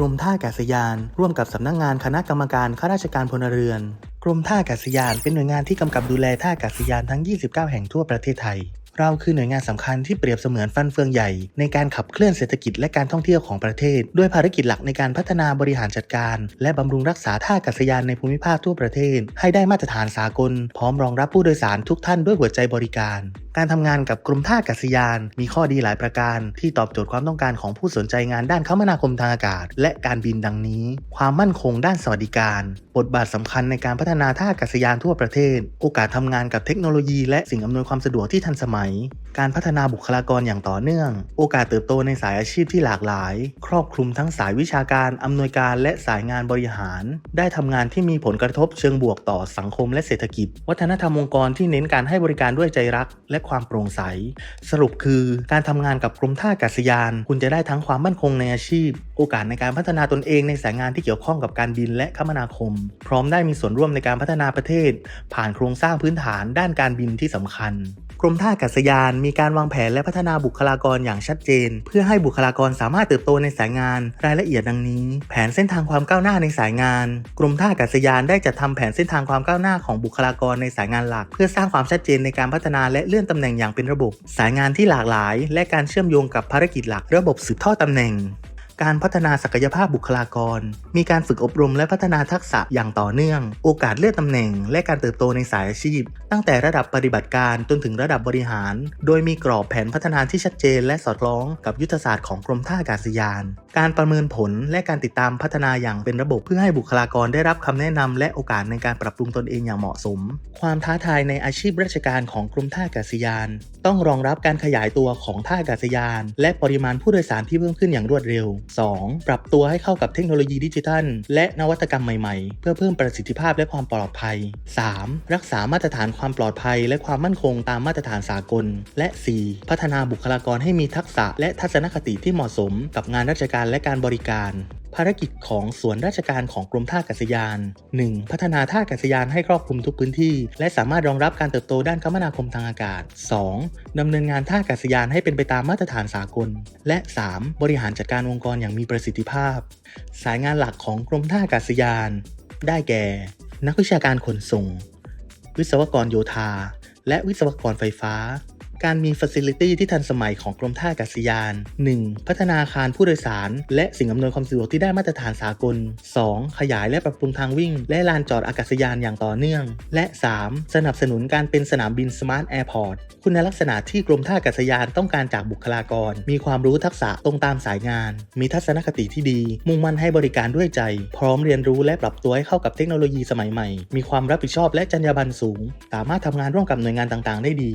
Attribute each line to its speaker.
Speaker 1: รมท่าอากาศยาน ร่วมกับสำนักงานคณะกรรมการข้าราชการพลเรือน กรมท่าอากาศยานเป็นหน่วยงานที่กำกับดูแลท่าอากาศยานทั้ง 29 แห่งทั่วประเทศไทย เราคือหน่วยงานสำคัญที่เปรียบเสมือนฟันเฟืองใหญ่ ในการขับเคลื่อนเศรษฐกิจและการท่องเที่ยวของประเทศ ด้วยภารกิจหลักในการพัฒนาบริหารจัดการ และบำรุงรักษาท่าอากาศยานในภูมิภาคทั่วประเทศ ให้ได้มาตรฐานสากล พร้อมรองรับผู้โดยสารทุกท่านด้วยหัวใจบริการการทำงานกับกรมท่าอากาศยาน มีข้อดีหลายประการ ที่ตอบโจทย์ความต้องการของผู้สนใจงานด้านคมนาคมทางอากาศ และการบินดังนี้ ความมั่นคงด้านสวัสดิการ บทบาทสำคัญในการพัฒนาท่าอากาศยานทั่วประเทศ โอกาสทำงานกับเทคโนโลยี และสิ่งอำนวยความสะดวกที่ทันสมัย การพัฒนาบุคลากรอย่างต่อเนื่อง โอกาสเติบโตในสายอาชีพที่หลากหลาย ครอบคลุมทั้งสายวิชาการอำนวยการและสายงานบริหาร ได้ทำงานที่มีผลกระทบเชิงบวกต่อสังคมและเศรษฐกิจ วัฒนธรรมองค์กรที่เน้นการให้บริการด้วยใจรัก และความโปร่งใส สรุปคือการทำงานกับกรมท่าอากาศยาน คุณจะได้ทั้งความมั่นคงในอาชีพ โอกาสในการพัฒนาตนเองในสายงานที่เกี่ยวข้องกับการบินและคมนาคม พร้อมได้มีส่วนร่วมในการพัฒนาประเทศ ผ่านโครงสร้างพื้นฐานด้านการบินที่สำคัญ กรมท่าอากาศยาน มีการวางแผนและพัฒนาบุคลากรอย่างชัดเจน เพื่อให้บุคลากรสามารถเติบโตในสายงาน รายละเอียดดังนี้ แผนเส้นทางความก้าวหน้าในสายงาน กรมท่าอากาศยานได้จัดทำแผนเส้นทางความก้าวหน้าของบุคลากรในสายงานหลัก เพื่อสร้างความชัดเจนในการพัฒนาและเลื่อนตำแหน่งอย่างเป็นระบบ สายงานที่หลากหลาย และการเชื่อมโยงกับภารกิจหลักระบบสืบทอดตำแหน่ง การพัฒนาศักยภาพบุคลากร มีการฝึกอบรมและพัฒนาทักษะอย่างต่อเนื่อง โอกาสเลื่อนตำแหน่ง และการเติบโตในสายอาชีพ ตั้งแต่ระดับปฏิบัติการจนถึงระดับบริหาร โดยมีกรอบแผนพัฒนาที่ชัดเจน และสอดคล้องกับยุทธศาสตร์ของกรมท่าอากาศยาน การประเมินผลและการติดตามพัฒนาอย่างเป็นระบบเพื่อให้บุคลากรได้รับคำแนะนำและโอกาสในการปรับปรุงตนเองอย่างเหมาะสม ความท้าทายในอาชีพราชการของกรมท่าอากาศยาน ต้องรองรับการขยายตัวของท่าอากาศยาน และปริมาณผู้โดยสารที่เพิ่มขึ้นอย่างรวดเร็ว 2. ปรับตัวให้เข้ากับเทคโนโลยีดิจิทัล และนวัตกรรมใหม่ๆ เพื่อเพิ่มประสิทธิภาพและความปลอดภัย 3. รักษามาตรฐานความปลอดภัย และความมั่นคงตามมาตรฐานสากล และ 4. พัฒนาบุคลากรให้มีทักษะและทัศนคติที่เหมาะสม กับงานราชการและการบริการ ภารกิจของส่วนราชการของกรมท่าอากาศยาน 1. พัฒนาท่าอากาศยานให้ครอบคลุมทุกพื้นที่ และสามารถรองรับการเติบโตด้านคมนาคมทางอากาศ 2. ดำเนินงานท่าอากาศยานให้เป็นไปตามมาตรฐานสากล และ 3. บริหารจัดการองค์กรอย่างมีประสิทธิภาพ สายงานหลักของกรมท่าอากาศยาน ได้แก่ นักวิชาการขนส่ง วิศวกรโยธา และวิศวกรไฟฟ้า การมีฟั c i ลิตี้ที่ทันสมัยของกรมท่าอากาศยาน 1. พัฒนาอาคารผู้โดยสาร และสิ่งอำนวยความสะดวกที่ได้มาตรฐานสากล 2. ขยายและปรับปรุงทางวิ่ง และลานจอดอากาศยานอย่างต่อเนื่อง และ 3. สนับสนุนการเป็นสนามบินสมาร์ทแอร์พอร์ตคุณลักษณะที่กรมท่าอากาศยานต้องการจากบุคลากร มีความรู้ทักษะตรงตามสายงาน มีทัศนคติที่ดี มุ่งมั่นให้บริการด้วยใจ พร้อมเรียนรู้และปรับตัวให้เข้ากับเทคโนโลยีสมัยใหม่ มีความรับผิดชอบและจรรยาบรรณสูง สามารถทำงานร่วมกับหน่วยงานต่างๆ ได้ดี